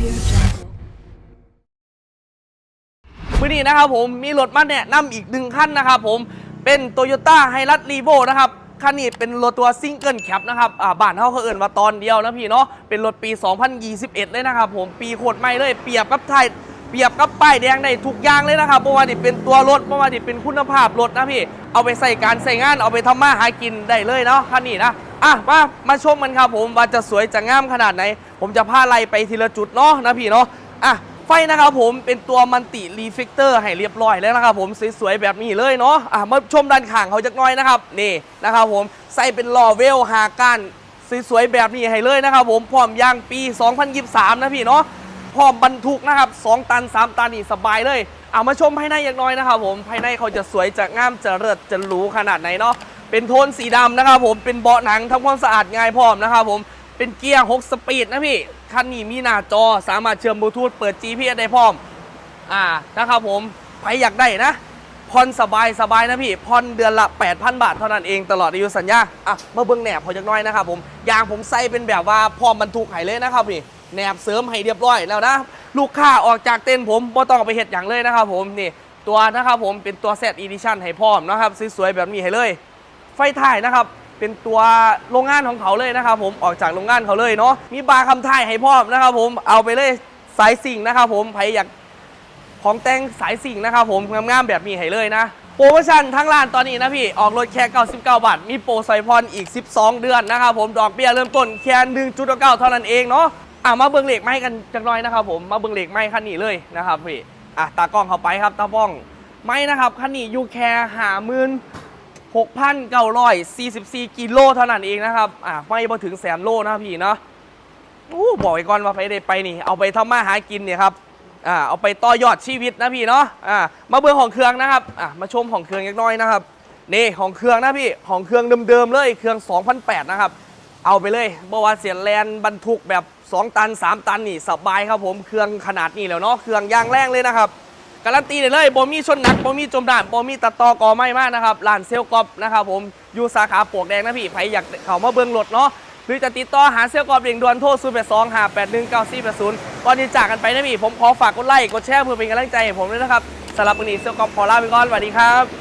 Audio Jungle. มื่อนี้นะครับผมมีรถมาแนะนำอีกหนึ่งคันนะครับผมเป็น Toyota h i l u x r e v o นะครับคันนี้เป็นรถตัวซิงเกิลแคปนะครับอ่าบ้านเขาเขาเอิ่นมาตอนเดียวนะพี่เนาะเป็นรถปี 2021 เลยนะครับผมปีโคตรใหม่เลยเปรียบกับไทยเปรียบกับป้ายแดงได้ทุกอย่างเลยนะครับเพราะว่านี่เป็นตัวรถเพราะว่านี่เป็นคุณภาพรถนะพี่ เอาไปใส่การใส่งานเอาไปทำมาหากินได้เลยเนาะคันนี้นะอะมามาชมกันครับผมว่าจะสวยจะงามขนาดไหน ผมจะพาไล่ไปทีละจุดเนาะนะพี่เนาะอะไฟนะครับผมเป็นตัวมันติรีเฟกเตอร์ให้เรียบร้อยแล้วนะครับผมสวยๆแบบนี้เลยเนาะอะมาชมด้านข้างเขาจักน่อยนะครับนี่นะครับผมใส่เป็นลอเวลหาก้านสวยๆแบบนี้ให้เลยนะครับผมพร้อมยางปี 2023 นะพี่เนาะพร้อมบรรทุกนะครับ 2 ตัน 3 ตันนี่สบายเลยเอามาชมภายในอย่างน้อยนะครับผมภายในเขาจะสวยจะงามจะเลิศจะหรูขนาดไหนเนาะเป็นโทนสีดำนะครับผมเป็นเบาะหนังทำความสะอาดง่ายพร้อมนะครับผม เป็นเกียร์ 6 สปีดนะพี่ คันนี้มีหน้าจอสามารถเชื่อมบลูทูธเปิด GPS ได้พร้อม อ่านะครับผมใครอยากได้นะผ่อนสบายสบายนะพี่ผ่อนเดือนละ 8,000 บาทเท่านั้นเองตลอดอายุสัญญาอะมาเบิ้งแหนบพอจักน้อยนะครับผมยางผมใส่เป็นแบบว่าพร้อมบรรทุกไห้เลยนะครับพี่แหนบเสริมให้เรียบร้อยแล้วนะลูกค้าออกจากเต้นผมบ่ต้องไปเห็ดอย่างเลยนะครับผมนี่ตัวนะครับผมเป็นตัว Z Edition ให้พร้อมนะครับสวยๆแบบนี้ให้เลย ไฟถ่ายนะครับ เป็นตัวโรงงานของเขาเลยนะครับผมออกจากโรงงานเขาเลยเนาะมีบาร์คำถ่ายให้พร้อมนะครับผมเอาไปเลยสายสิ่งนะครับผมใครอยากของแต่งสายสิ่งนะครับผมงามๆแบบนี้ให้เลยนะโปรโมชั่นทั้งร้านตอนนี้นะพี่ออกรถแค่ 99 บาท มีโปรไซพอนอีก 12 เดือนนะครับผมดอกเบี้ยเริ่มต้นแค่1.9เท่านั้นเองเนาะอะมาเบิ่งเหล็กไม้กันจักหน่อยนะครับผมมาเบิ่งเหล็กไม้คันนี้เลยนะครับพี่อะตากล้องเข้าไปครับตาบ้องไม้นะครับคันนี้อยู่แค่หามื่น 6,944 กิโลเท่านั้นเองนะครับ อ่าไม่พอถึงแสนโลนะพี่เนาะอู้บอกไว้ก่อนว่าไปได้ไปนี่ เอาไปทำมาหากินเนี่ยครับ อ่า เอาไปต่อยอดชีวิตนะพี่เนาะ อ่า มาเบิ่งของเครื่องนะครับ อ่ามาชมของเครื่องยักน้อยนะครับ นี่ของเครื่องนะพี่ ของเครื่องเดิมๆเลย เครื่อง 2008 นะครับ เอาไปเลยบอกว่าเสียแลนบรรทุกแบบ 2 ตัน 3 ตันนี่สบายครับผม เครื่องขนาดนี้แล้วเนาะ เครื่องยางแรงเลยนะครับ การันตีได้เลยบ่มีชนหนักบ่มีจมด่านบ่มีตัดต่อกอไม่มากนะครับร้านเซลกอบนะครับผมอยู่สาขาปวกแดงนะพี่ใครอยากเข้ามาเบิ่งรถเนาะหรือจะติดต่อหาเซลกอบเร่งด่วนโทร0 8 2 5 8 1 9 4 8 0ก่อนที่จากกันไปนะพี่ผมขอฝากกดไลค์กดแชร์เพื่อเป็นกำลังใจให้ผมด้วยนะครับสำหรับวันนี้เซลลกอบขอลาไปก่อนสวัสดีครับ